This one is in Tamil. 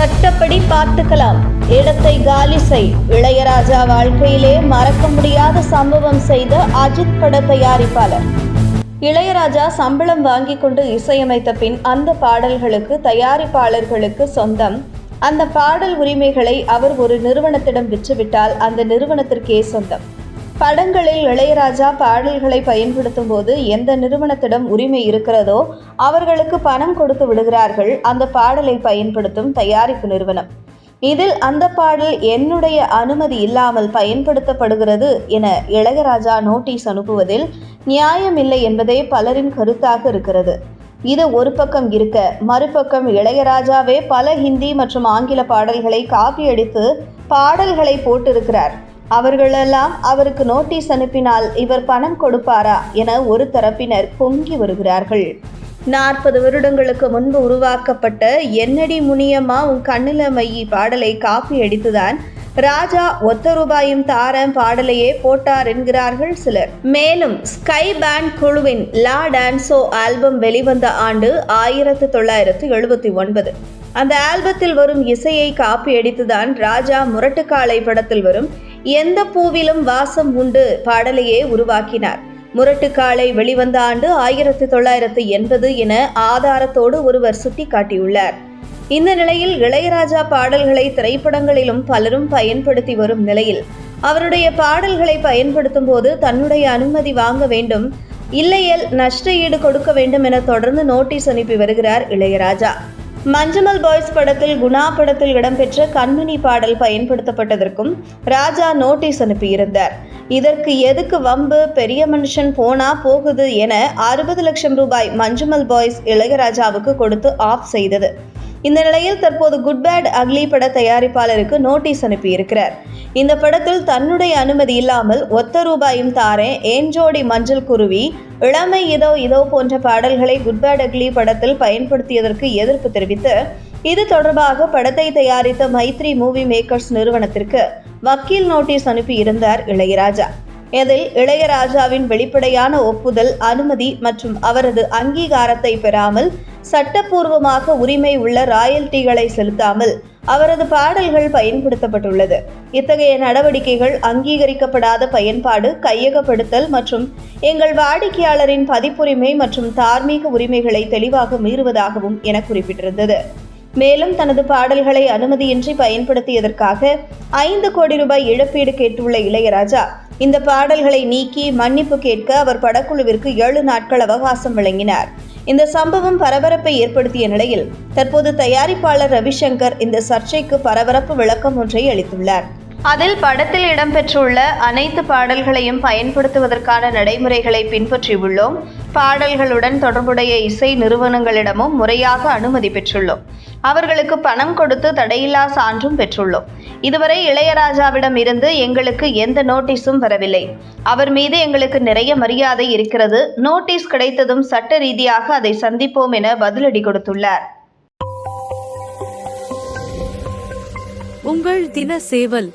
சட்டப்படி பார்த்துக்கலாம். இடத்தை காலி செய். இளையராஜா வாழ்க்கையிலே மறக்க முடியாத சம்பவம் செய்த அஜித் பட தயாரிப்பாளர். இளையராஜா சம்பளம் வாங்கி கொண்டு இசையமைத்த பின் அந்த பாடல்களுக்கு தயாரிப்பாளர்களுக்கு சொந்தம். அந்த பாடல் உரிமைகளை அவர் ஒரு நிறுவனத்திடம் விற்றுவிட்டால் அந்த நிறுவனத்திற்கே சொந்தம். படங்களில் இளையராஜா பாடல்களை பயன்படுத்தும் போது எந்த நிறுவனத்திடம் உரிமை இருக்கிறதோ அவர்களுக்கு பணம் கொடுத்து விடுகிறார்கள். அந்த பாடலை பயன்படுத்தும் தயாரிப்பு நிறுவனம். இதில் அந்த பாடல் என்னுடைய அனுமதி இல்லாமல் பயன்படுத்தப்படுகிறது என இளையராஜா நோட்டீஸ் அனுப்புவதில் நியாயமில்லை என்பதே பலரின் கருத்தாக இருக்கிறது. இது ஒரு பக்கம் இருக்க மறுபக்கம் இளையராஜாவே பல ஹிந்தி மற்றும் ஆங்கில பாடல்களை காப்பியடித்து பாடல்களை போட்டிருக்கிறார். அவர்களெல்லாம் அவருக்கு நோட்டீஸ் அனுப்பினால் இவர் பணம் கொடுப்பாரா என ஒரு தரப்பினர் பொங்கி வருகிறார்கள். நாற்பது வருடங்களுக்கு முன்பு உருவாக்கப்பட்ட என்னடி முனியம்மா உன் கண்ணில மையி பாடலை காப்பி அடித்துதான் ராஜா ஒத்த ரூபாயும் தாரம் பாடலையே போட்டார் என்கிறார்கள் சிலர். மேலும் ஸ்கை பேண்ட் குழுவின் லா டான்சோ ஆல்பம் வெளிவந்த ஆண்டு ஆயிரத்து தொள்ளாயிரத்து எழுபத்தி ஒன்பது. அந்த ஆல்பத்தில் வரும் இசையை காப்பி அடித்துதான் ராஜா முரட்டுக்காலை படத்தில் வரும் எந்த பூவிலும் வாசம் உண்டு பாடலையே உருவாக்கினார். முரட்டுக்காலை வெளிவந்த ஆண்டு ஆயிரத்தி தொள்ளாயிரத்து எண்பது என ஆதாரத்தோடு ஒருவர் சுட்டிக்காட்டியுள்ளார். இந்த நிலையில் இளையராஜா பாடல்களை திரைப்படங்களிலும் பலரும் பயன்படுத்தி வரும் நிலையில் அவருடைய பாடல்களை பயன்படுத்தும் போது தன்னுடைய அனுமதி வாங்க வேண்டும் இல்லையேல் நஷ்ட ஈடு கொடுக்க வேண்டும் என தொடர்ந்து நோட்டீஸ் அனுப்பி வருகிறார் இளையராஜா. மஞ்சமல் பாய்ஸ் படத்தில் குணா படத்தில் இடம்பெற்ற கண்மணி பாடல் பயன்படுத்தப்பட்டதற்கும் ராஜா நோட்டீஸ் அனுப்பியிருந்தார். இதற்கு எதுக்கு வம்பு பெரிய மனுஷன் போனா போகுது என அறுபது லட்சம் ரூபாய் மஞ்சுமல் பாய்ஸ் இளையராஜாவுக்கு கொடுத்து ஆஃப் செய்தது. இந்த நிலையில் தற்போது குட் பேட் அக்லி பட தயாரிப்பாளருக்கு நோட்டீஸ் அனுப்பியிருக்கிறார். இந்த படத்தில் தன்னுடைய அனுமதி இல்லாமல் ஒத்த ரூபாயும் தாரேன் ஏஞ்சோடி மஞ்சள் குருவி இளமை இதோ இதோ போன்ற பாடல்களை குட் பேட் அக்லி படத்தில் பயன்படுத்தியதற்கு எதிர்ப்பு தெரிவித்து இது தொடர்பாக படத்தை தயாரித்த மைத்ரி மூவி மேக்கர்ஸ் நிறுவனத்திற்கு வக்கீல் நோட்டீஸ் அனுப்பி இருந்தார் இளையராஜா. இதில் இளையராஜாவின் வெளிப்படையான ஒப்புதல் அனுமதி மற்றும் அவரது அங்கீகாரத்தை பெறாமல் சட்டப்பூர்வமாக உரிமை உள்ள ராயல்டிகளை செலுத்தாமல் அவரது பாடல்கள் பயன்படுத்தப்பட்டுள்ளது. இத்தகைய நடவடிக்கைகள் அங்கீகரிக்கப்படாத பயன்பாடு கையகப்படுத்தல் மற்றும் எங்கள் வாடிக்கையாளரின் பதிப்புரிமை மற்றும் தார்மீக உரிமைகளை தெளிவாக மீறுவதாகவும் என குறிப்பிட்டிருந்தது. மேலும் தனது பாடல்களை அனுமதியின்றி பயன்படுத்தியதற்காக ஐந்து கோடி ரூபாய் இழப்பீடு கேட்டுள்ள இளையராஜா இந்த பாடல்களை நீக்கி மன்னிப்பு கேட்க அவர் படக்குழுவிற்கு ஏழு நாட்கள் அவகாசம் வழங்கினார். இந்த சம்பவம் பரபரப்பை ஏற்படுத்திய நிலையில் தற்போது தயாரிப்பாளர் ரவிசங்கர் இந்த சர்ச்சைக்கு பரபரப்பு விளக்கம் ஒன்றை அளித்துள்ளார். அதில் படத்தில் இடம்பெற்றுள்ள அனைத்து பாடல்களையும் பயன்படுத்துவதற்கான நடைமுறைகளை பின்பற்றியுள்ளோம். பாடல்களுடன் தொடர்புடைய இசை நிறுவனங்களிடமும் முறையாக அனுமதி பெற்றுள்ளோம். அவர்களுக்கு பணம் கொடுத்து தடையில்லா சான்றும் பெற்றுள்ளோம். இதுவரை இளையராஜாவிடம் இருந்து எங்களுக்கு எந்த நோட்டீஸும் வரவில்லை. அவர் மீது எங்களுக்கு நிறைய மரியாதை இருக்கிறது. நோட்டீஸ் கிடைத்ததும் சட்ட ரீதியாக அதை சந்திப்போம் என பதிலடி கொடுத்துள்ளார். உங்கள் தின சேவல்